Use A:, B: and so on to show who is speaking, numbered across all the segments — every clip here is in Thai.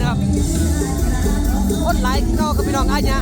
A: นะครับคนหลายเก้ากับพี่น้องอาญะ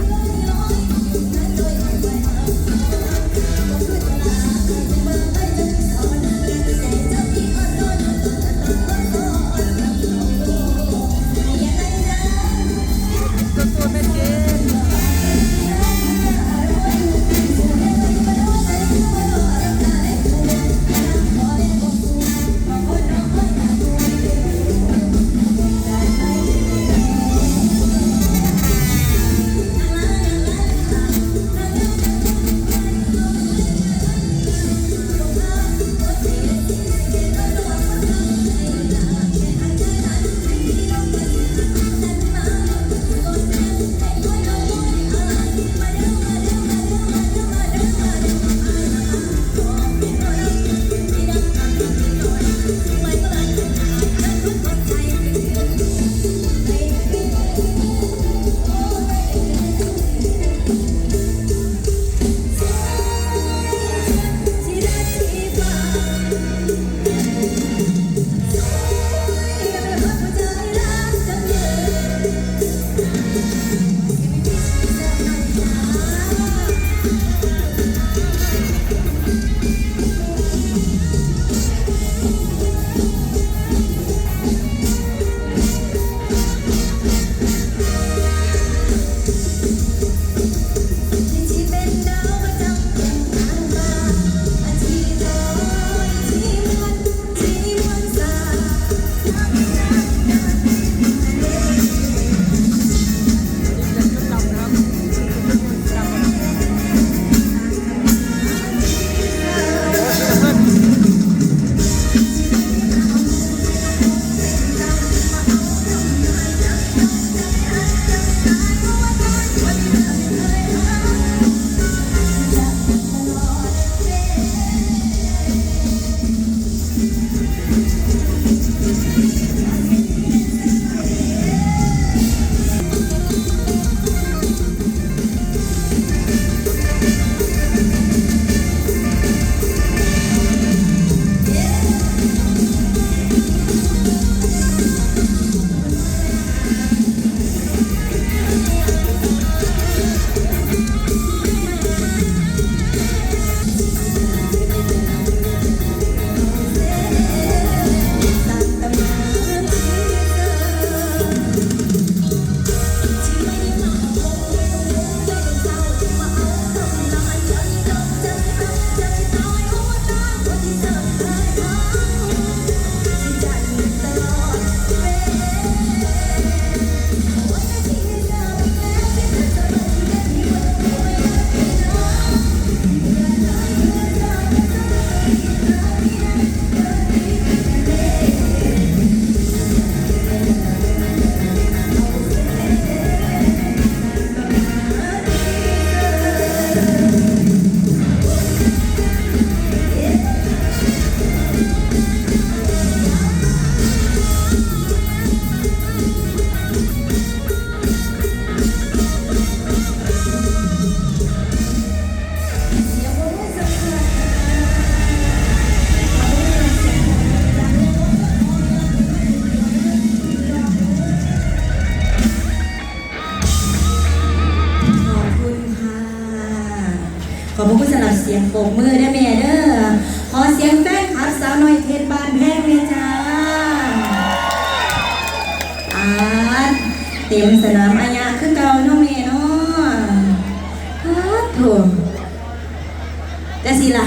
B: ยงปรบมือได้แม่เด้อขอเสียงแฟนคลับสาวน้อยเทศบานแพงเลยจ้าอาดเต็มสนามอาญาคือเก่าเนาะแม่เนาะอาดโถูกแต่สิล่ะ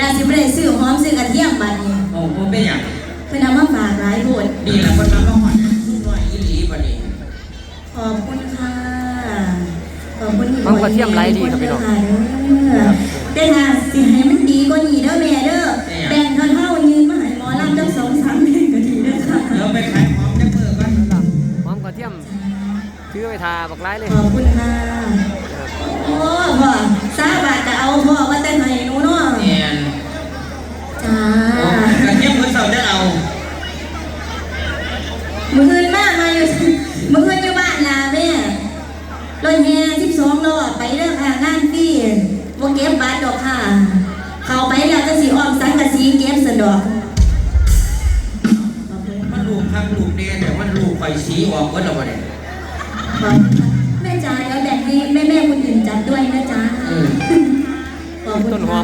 B: ลาสิบ่ได้ซื้อหอมซื้อกระเทียมบัดนี้
C: โอ้โหเป็นอย่าง
B: เพิ่นเอามาฝากหลายโพด
C: นี่แหละคนมาบ้าหอนลูกน้อยอีหลีบัดนี้
B: ขอบคุณค่ะขอบคุณที่
A: บางกระเทียมไร้ดีครับพี่น้อง
B: แต่ถ้าสิให้มันดีกว่านี้เด้อแม่เด้อแบ่งเท่าเท่าๆยืนมาให้หมอลำจังสองสามเพลงก็ดีเด้อค่ะ
C: เดี๋ยวไปขายของจะมือกัน
A: หอมกระเทียมถือไปทาบักไล่เลย
B: ขอบคุณค่ะโอ้พ่อสาบาทจะเอาพ่อว่าแต่ให้หนูเนาะ
C: เนียน
B: จ้า
C: โอ้กระเทียมมือเสาจะเอา
B: มืออื่นมามาอยู่มืออื่นอยู่บ้านลาแม่รถแห่สิบสองล้อไปเด้อค่ะงานพี่ บ่เก็บบัตรดอกค่ะ เข้าไปแล้วจะสิออมสังกะสีเก็บสะดอก
C: มันลูกครับลูกเดียแต่มันลูกไปอยสีออกเบิดแล้วบ่เนี่ย
A: ขอบคุณค่ะแม่จ๋าเดี๋ยวแบ่งให้แม่แม่ๆคนอื่นจัดด้วยนะจ๊ะ
C: เออ
A: ขอบคุณค่ะ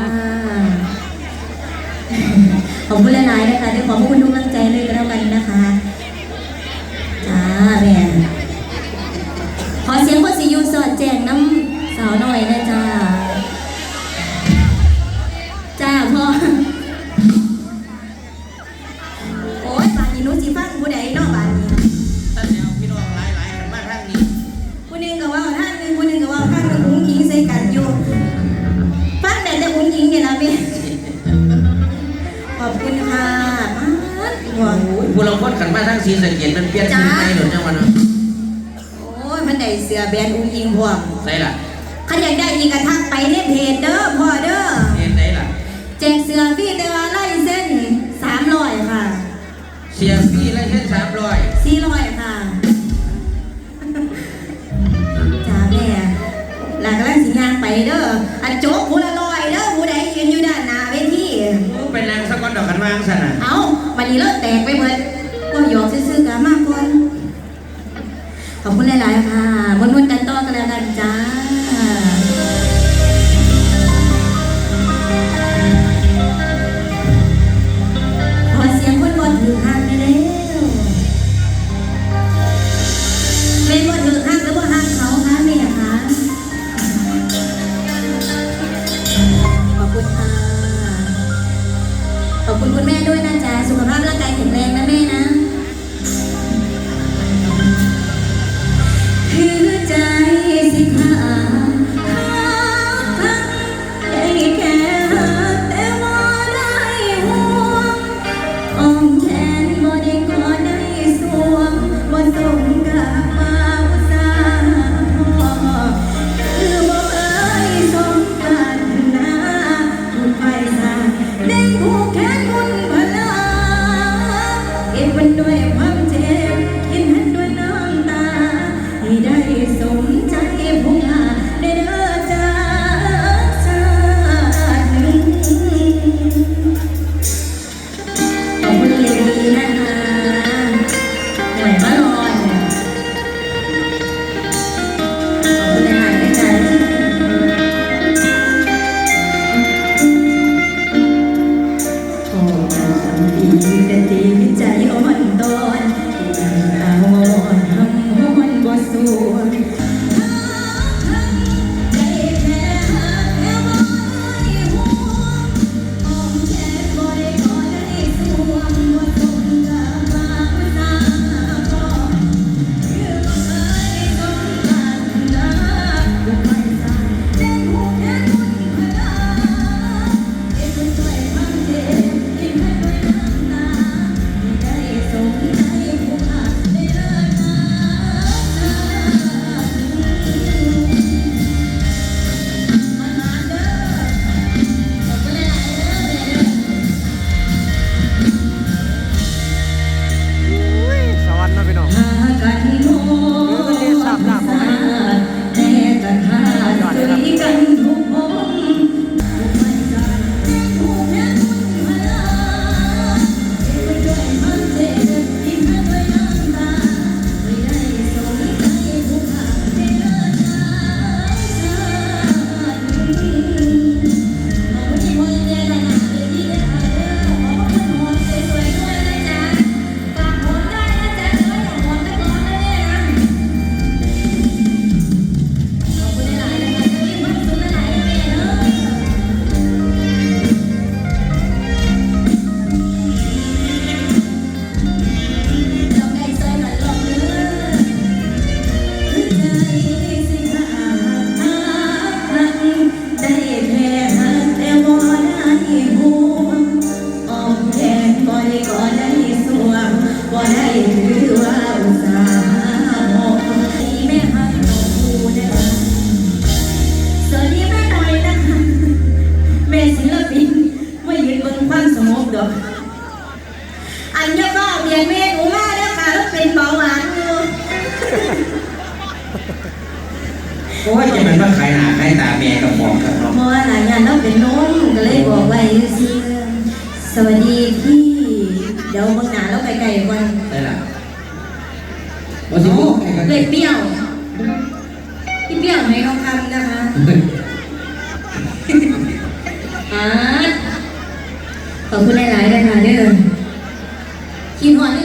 A: ขอบคุณหลายๆนะคะเดี๋ยวขอบคุณทุกกำลังใจเลยก็แล้วกันนะคะ หนุสิฟังผู้ใดเนอกบานนี้
C: ท่านแล้วพี่น้องหลายๆกันมาทางนี้
A: ผู้หนึงก็เว่าท่านหนึงผู้หนึงก็เว่าท่านหนึงอุ้งยิงใส่กันอยู่ฟังแต่แต่อุ้งยิงเนี่ยนะแม่ขอบคุณค่ะป๊าดหัว
C: ผู้เราคนกันมาทางสีสะเกดมันเปลี่ยนสีไปหรือจังหวะเนาะ
A: โอ้ยมันได้เสือแบรนด์อุ้งยิงพวก
C: ใส่ล่ะ
A: ขันอยากได้อีกกระทักไปในเพจเด้อพ่อเด้อ
C: เห็นได้ล่ะ
A: แจกเสือพี่แต่ว่าไล่เส้นสามร้อยค่ะ
C: เสียพี่ไล่เส้นสามร้อย
A: สี่ร้อยค่ะจ้าแม่หลังกำลังสิงานไปเด้ออันโจ๊กผู้ละร้อยเด้อผู้ใดยืนอยู่ด้านหน้าเวที
C: เป็นนางสะกอนดอกกันวางสนะ
A: เอาวันนี้เลิกแตกไปหมดก็หยอกซื่อๆกันมากก่อนขอบคุณหลายๆค่ะ เก็บมันด้วยควา อันเนี้ยก็เบียนเมนูมาเด้อค่ะแล้วเป็นเบาหวานอยู่
C: โอ้ยจะเป็นว่าขายหน้าขายตาแม่กับของกับน้อง
A: เพราะว่าหลายงานเราเป็นโน้มก็เลยบอกไว้ซิสวัสดีพี่ เดี๋ยวเบางหนาเราไกลๆก่อน
C: ได้ล่ะว่าสิบอกใครกัน
A: เลยเปรี้ยวพี่เปรี้ยวให้ทองคำนะคะอาขอบคุณหลายๆเลยค่ะ เ